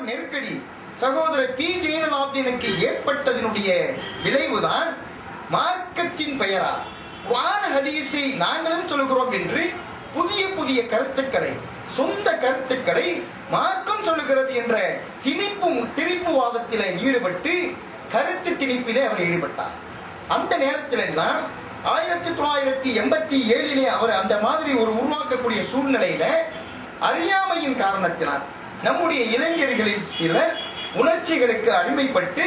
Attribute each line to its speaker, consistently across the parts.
Speaker 1: ஒரு நெருக்கடி. சகோதரர் பி. ஜெயலலாப்தீனுக்கு ஏற்பட்டதனுடைய விளைவுதான் மார்க்கத்தின் பெயரா. வான ஹதீஸை நாங்களும் சொல்கிறோம் என்று புதிய புதிய கருத்துக்களை சொந்த கருத்துக்களை மார்க்கம் சொல்லுகிறது என்ற திணிப்பு திணிப்பு வாதத்தில் ஈடுபட்டு கருத்து திணிப்பிலே அவர் ஈடுபட்டார். அந்த நேரத்தில் எல்லாம் ஆயிரத்தி தொள்ளாயிரத்தி எண்பத்தி ஏழிலே அவர் அந்த மாதிரி ஒரு உருவாக்கக்கூடிய சூழ்நிலையில அறியாமையின் காரணத்தினால் நம்முடைய இளைஞர்களில் சிலர் உணர்ச்சிகளுக்கு அடிமைப்பட்டு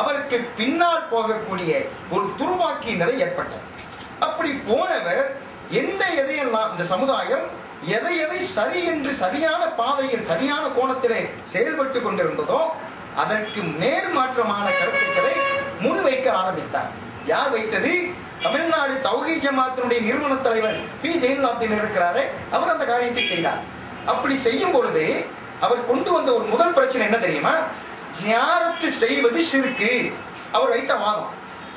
Speaker 1: அவருக்கு பின்னால் போகக்கூடிய ஒரு துருவாக்கிய நிலை ஏற்பட்டது. அப்படி போனவர் எந்த எதையெல்லாம் இந்த சமுதாயம் எதை எதை சரி என்று சரியான பாதையில் சரியான கோணத்திலே செயல்பட்டு கொண்டிருந்ததோ அதற்கு நேர்மாற்றமான கருத்துக்களை முன்வைக்க ஆரம்பித்தார். யார் வைத்தது? தமிழ்நாடு தௌஹி ஜமாத்தினுடைய நிறுவன தலைவர் பி. ஜெயலலாத்தின் இருக்கிறாரே அவர் அந்த காரியத்தை செய்தார். அப்படி செய்யும் பொழுது அவர் கொண்டு வந்த ஒரு முதல் பிரச்சனை என்ன தெரியுமா? ஜியாரத்து செய்வது சிறுக்கு. அவர் வைத்த வாதம்.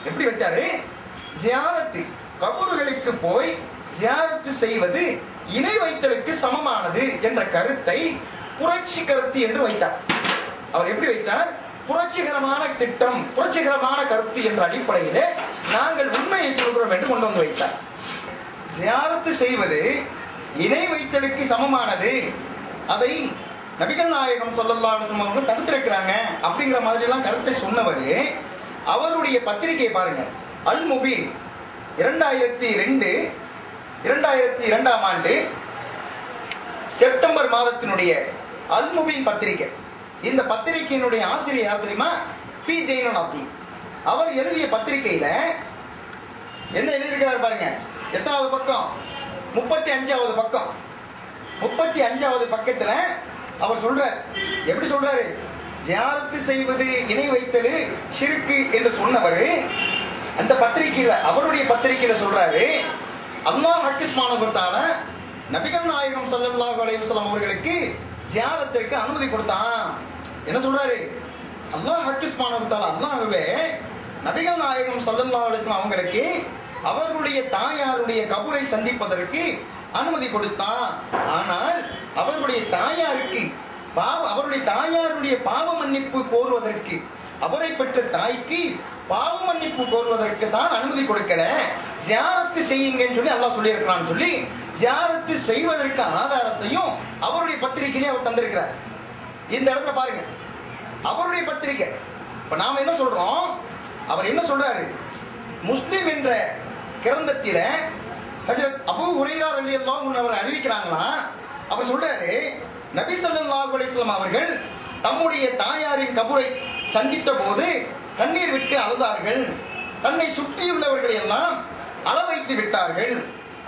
Speaker 1: எப்படி வைத்தாரு? ஜியாரத்து கபூர்களுக்கு போய் ஜியாரத்து செய்வது இணை வைத்தலுக்கு சமமானது என்ற கருத்தை புரட்சி கருத்து என்று வைத்தார். அவர் எப்படி வைத்தார்? புரட்சிகரமான திட்டம் புரட்சிகரமான கருத்து என்ற அடிப்படையிலே நாங்கள் உண்மையை சொல்கிறோம் என்று கொண்டு வந்து வைத்தார். ஜியாரத்து செய்வது இணை வைத்தலுக்கு சமமானது. அதை நபிகள் நாயகம் சொல்லலாம் அவங்க தடுத்திருக்கிறாங்க அப்படிங்கிற மாதிரி எல்லாம் கருத்தை சொன்னவர். அவருடைய பத்திரிகையை பாருங்க. அல் முபீன் இரண்டாயிரத்தி ரெண்டு இரண்டாயிரத்தி இரண்டாம் ஆண்டு செப்டம்பர் மாதத்தினுடைய அல் முபீன் பத்திரிகை. இந்த பத்திரிகையினுடைய ஆசிரியர் யார் தெரியுமா? பி. ஜெயினநாத்தி அவர் எழுதிய பத்திரிகையில என்ன எழுதியிருக்கிறார் பாருங்க. எத்தனாவது பக்கம்? முப்பத்தி அஞ்சாவது பக்கம். முப்பத்தி அஞ்சாவது பக்கத்துல அவர் சொல்றார். எப்படி சொல்றாரு? ஜியாரத்து செய்வது இணை வைத்தது சிறுக்கு என்று சொன்னவர் அந்த பத்திரிகையில அவருடைய பத்திரிகையில சொல்றாரு அல்லாஹ் ஹக்கிஸ்மானவத்தால நபிகள் நாயகம் ஸல்லல்லாஹு அலைஹி அவர்களுக்கு ஜியாரத்திற்கு அனுமதி கொடுத்தான். என்ன சொல்றாரு? அல்லாஹ் ஹக்கிஸ்மானவத்தால அல்லாஹ்வே நபிகள் நாயகம் ஸல்லல்லாஹு அலிஸ்லாம் அவங்களுக்கு அவர்களுடைய தாயாருடைய கபூரை சந்திப்பதற்கு அனுமதி கொடுத்தான். ஆனால் அவருடைய தாயாருக்கு பாவ அவருடைய தாயாருடைய பாவ மன்னிப்பு கோருவதற்கு அவரை பெற்ற தாய்க்கு பாவ மன்னிப்பு கோருவதற்கு தான் அனுமதி கொடுக்கல. ஜியாரத்து செய்யுங்கன்னு சொல்லி அல்லாஹ் சொல்லியிருக்கிறான்னு சொல்லி ஜியாரத்து செய்வதற்கு ஆதாரத்தையும் அவருடைய பத்திரிகையிலே அவர் தந்திருக்கிறார். இந்த இடத்துல பாருங்க. அவருடைய பத்திரிகை. இப்போ நாம் என்ன சொல்கிறோம் அவர் என்ன சொல்கிறாரு முஸ்லீம் என்ற கிரந்தத்தில் ஹஜரத் அபு உரையார் அலி அன்ஹு அவர் அறிவிக்கிறாங்களா? அவர் சொல்றாரு நபி ஸல்லல்லாஹு அலிஸ்லாம் அவர்கள் தம்முடைய தாயாரின் கபுரை சந்தித்த போது கண்ணீர் விட்டு அழுதார்கள். தன்னை சுற்றியுள்ளவர்கள் எல்லாம் அள வைத்து விட்டார்கள்.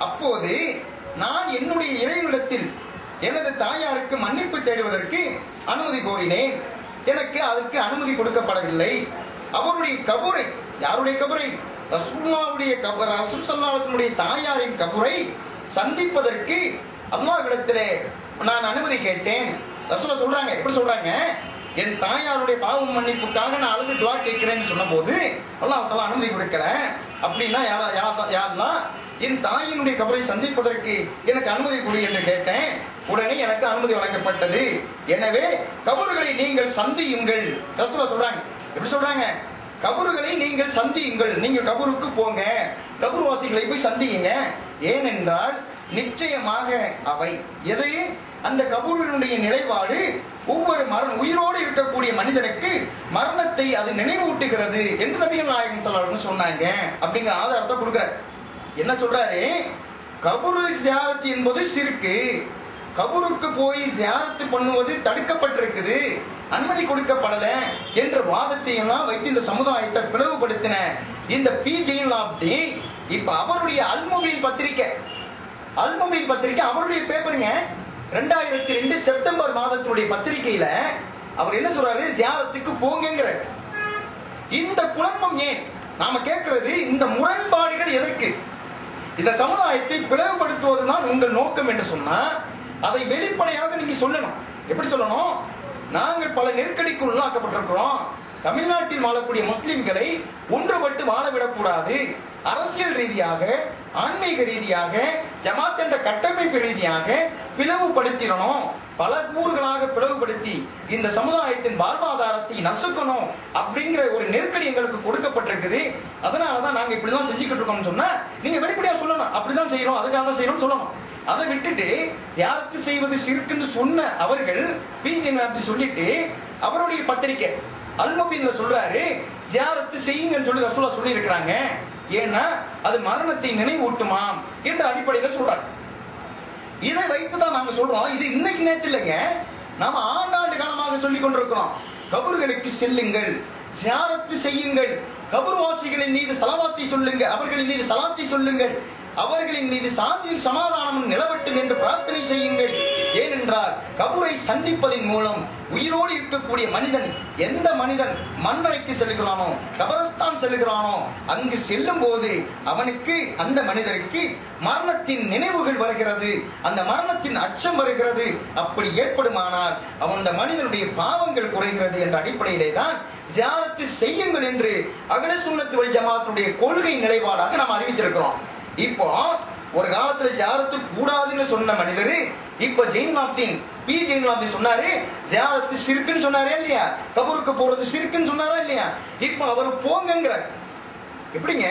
Speaker 1: அப்போது நான் என்னுடைய இறைவனிடத்தில் எனது தாயாருக்கு மன்னிப்பு தேடுவதற்கு அனுமதி கோரினேன். எனக்கு அதற்கு அனுமதி கொடுக்கப்படவில்லை. அவருடைய கபுரை யாருடைய கபுரை? ரசுல்லாவுடைய கபர் ரசூசல்லாவுடைய தாயாரின் கபுரை சந்திப்பதற்கு அம்மாவிடத்திலே நான் அனுமதி கேட்டேன். ரசூல சொல்றாங்க எப்படி சொல்றாங்க? என் தாயாருடைய பாவம் மன்னிப்புக்காக நான் அழுது துவா கேட்கிறேன்னு சொன்னபோது அல்லாஹ் தஆலா அனுமதி கொடுக்கல. அப்படின்னா யாரா யார் யாரெல்லாம் என் தாயினுடைய கபரை சந்திப்பதற்கு எனக்கு அனுமதி கொடு என்று கேட்டேன். உடனே எனக்கு அனுமதி வழங்கப்பட்டது. எனவே கபறுகளை நீங்கள் சந்தியுங்கள். ரசூல சொல்றாங்க எப்படி சொல்றாங்க? கபறுகளை நீங்கள் சந்தியுங்கள். நீங்கள் கபருக்கு போங்க. கபர்வாசிகளை போய் சந்தியுங்க. ஏனென்றால் நிச்சயமாக அவை எது? அந்த கபூரினுடைய நிலைப்பாடு ஒவ்வொரு மரண உயிரோடு இருக்கக்கூடிய மனிதனுக்கு மரணத்தை அது நினைவூட்டுகிறது என்று நபிகள் நாயகம் சொல்லணும்னு சொன்னாங்க. அப்படிங்கிற ஆதாரத்தை கொடுக்குறாரு. என்ன சொல்றாரு? கபுரு சியாரத்து என்பது சிறுக்கு. கபூருக்கு போய் சியாரத்து பண்ணுவது தடுக்கப்பட்டிருக்குது. அனுமதி கொடுக்கப்படல என்ற வாதத்தை எல்லாம் வைத்து இந்த சமுதாயத்தை பிளவுபடுத்தின இந்த பி ஜெயின் இப்ப அவருடைய அல்முபின் பத்திரிக்கை அல்முமின் பத்திரிக்கை அவருடைய பேப்பருங்க ரெண்டாயிரத்தி ரெண்டு செப்டம்பர் மாதத்தினுடைய பத்திரிகையில அவர் என்ன சொல்றாரு? ஜியாரத்துக்கு போங்கங்கிற இந்த குழப்பம் ஏன்? நாம கேட்கறது இந்த முரண்பாடுகள் எதற்கு? இந்த சமுதாயத்தை பிளவுபடுத்துவது தான் உங்கள் நோக்கம் என்று சொன்னா அதை வெளிப்படையாக நீங்க சொல்லணும். எப்படி சொல்லணும்? நாங்கள் பல நெருக்கடிக்கு உள்ளாக்கப்பட்டிருக்கிறோம். தமிழ்நாட்டில் வாழக்கூடிய முஸ்லிம்களை ஒன்றுபட்டு வாழ விடக்கூடாது அரசியல் ரீதியாக ஆன்மீக ரீதியாக ஜமாத் என்ற கட்டமைப்பு ரீதியாக பிளவுபடுத்திடணும் பல கூறுகளாக பிளவுபடுத்தி இந்த சமுதாயத்தின் வாழ்வாதாரத்தை நசுக்கணும் அப்படிங்கிற ஒரு நெருக்கடி எங்களுக்கு கொடுக்கப்பட்டிருக்குது. அதனால தான் நாங்க இப்படிதான் செஞ்சுக்கிட்டு இருக்கோம்னு சொன்னா நீங்க வெளிப்படையா சொல்லணும். அப்படிதான் செய்கிறோம் அதுக்காக தான் செய்கிறோம்னு சொல்லணும். அதை விட்டுட்டு தியாரத்து செய்வது சிறுக்குன்னு சொன்ன அவர்கள் பிஜே சொல்லிட்டு அவருடைய பத்திரிக்கை அல்முபின்ல சொல்றாரு ஜியாரத்து செய்யுங்கன்னு சொல்லி ரசூலா சொல்லி இருக்கிறாங்க ஏன்னா அது மரணத்தை நினைவூட்டுமாம் என்ற அடிப்படையில் சொல்றாங்க இதை வைத்து தான் நாங்க சொல்றோம். இது இன்னைக்கு நேற்று இல்லைங்க. நாம ஆண்டாண்டு காலமாக சொல்லி கொண்டிருக்கிறோம். கபர்களுக்கு செல்லுங்கள். ஜியாரத்து செய்யுங்கள். கபர்வாசிகளின் மீது சலவாத்தை சொல்லுங்கள். அவர்களின் மீது சலாத்தை சொல்லுங்கள். அவர்களின் மீது சாந்தியும் சமாதானமும் நிலவட்டும் என்று பிரார்த்தனை செய்யுங்கள். ஏனென்றால் கபூரை சந்திப்பதன் மூலம் உயிரோடு இருக்கக்கூடிய மனிதன் எந்த மனிதன் மண்ணறைக்கு செல்கிறானோ கபரஸ்தான் செல்கிறானோ அங்கு செல்லும் போது அவனுக்கு அந்த மனிதருக்கு மரணத்தின் நினைவுகள் வருகிறது. அந்த மரணத்தின் அச்சம் வருகிறது. அப்படி ஏற்படுமானால் அவன் அந்த மனிதனுடைய பாவங்கள் குறைகிறது என்ற அடிப்படையிலே தான் ஜியாரத்து செய்யுங்கள் என்று அகல சுன்னத்து வழி ஜமாத்துடைய கொள்கை நிலைப்பாடாக நாம் அறிவித்திருக்கிறோம். இப்போ ஒரு காலத்துல ஜியாரத்து கூடாதுன்னு சொன்ன மனிதர் இப்ப ஜெயின்லாப்தீன் பி ஜெயின்லாப்தீன் சொன்னாரு ஜியாரத்து சிறுக்குன்னு சொன்னாரே இல்லையா? கபருக்கு போறது சிறுக்குன்னு சொன்னாரா இல்லையா? இப்போ அவர் போங்கிறார் எப்படிங்க?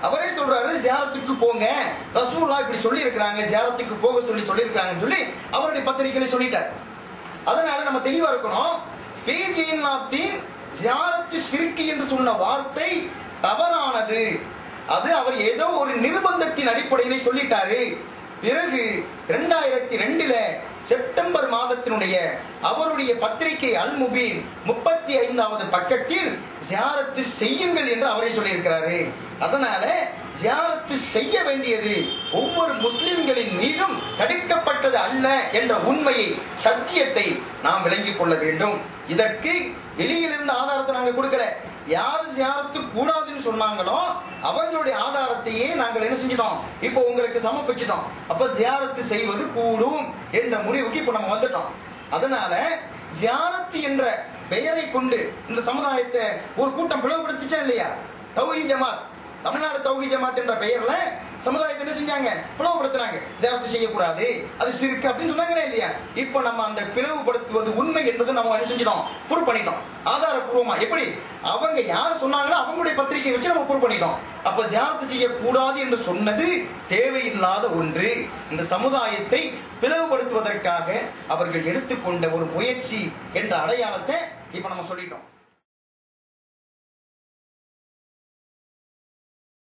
Speaker 1: அவரே சொல்றாரு ஜியாரத்துக்கு போங்க. ரசூல்லா இப்படி சொல்லி இருக்கிறாங்க ஜியாரத்துக்கு போக சொல்லி சொல்லியிருக்காங்கன்னு சொல்லி அவருடைய பத்திரிகையில சொல்லிட்டார். அதனால நம்ம தெளிவா இருக்கணும். பி ஜெயின்லாப்தீன் ஜியாரத்து சிறுக்கு என்று சொன்ன வார்த்தை தவறானது. அது அவர் ஏதோ ஒரு நிர்பந்தத்தின் அடிப்படையிலே சொல்லிட்டாரு. பிறகு ரெண்டாயிரத்தி ரெண்டுல செப்டம்பர் மாதத்தினுடைய அவருடைய பத்திரிகை அல் முபீன் முப்பத்தி ஐந்தாவது பக்கத்தில் ஜியாரத்து செய்யுங்கள் என்று அவரே சொல்லியிருக்கிறாரு. அதனால ஜியாரத்து செய்ய வேண்டியது ஒவ்வொரு முஸ்லிம்களின் மீதும் தடுக்கப்பட்டது அல்ல என்ற உண்மையை சத்தியத்தை நாம் விளங்கிக் கொள்ள வேண்டும். இதற்கு வெளியிலிருந்து ஆதாரத்தை நாங்கள் கொடுக்கல. யாரு ஜியாரத்து கூடாதுன்னு சொன்னாங்களோ அவங்களுடைய ஆதாரத்தையே நாங்கள் என்ன செஞ்சிட்டோம்? இப்போ உங்களுக்கு சமர்ப்பிச்சிட்டோம். அப்ப ஜியாரத்து செய்வது கூடும் என்ற முடிவுக்கு இப்போ நம்ம வந்துட்டோம். அதனால ஜியாரத்து என்ற பெயரை கொண்டு இந்த சமுதாயத்தை ஒரு கூட்டம் பிளவுபடுத்திச்சா இல்லையா? தௌஹி ஜமாத். தமிழ்நாடு தௌஹி ஜமாத் என்ற பெயர்ல சமுதாயத்தை என்ன செஞ்சாங்க? பிளவுபடுத்தினாங்க ஜியாரத்து செய்யக்கூடாது. அது சிறுக்கு அப்படின்னு சொன்னாங்களே இல்லையா? இப்போ நம்ம அந்த பிளவுபடுத்துவது உண்மை என்பதை நம்ம என்ன செஞ்சிட்டோம்? ப்ரூவ் பண்ணிட்டோம். ஆதாரப்பூர்வமா எப்படி? அவங்க யார் சொன்னாங்களோ அவங்களுடைய பத்திரிகையை வச்சு நம்ம ப்ரூவ் பண்ணிட்டோம். அப்ப ஜியாரத்து செய்யக்கூடாது என்று சொன்னது தேவையில்லாத ஒன்று. இந்த சமுதாயத்தை பிளவுபடுத்துவதற்காக அவர்கள் எடுத்துக்கொண்ட ஒரு முயற்சி என்ற அடையாளத்தை இப்ப நம்ம சொல்லிட்டோம்.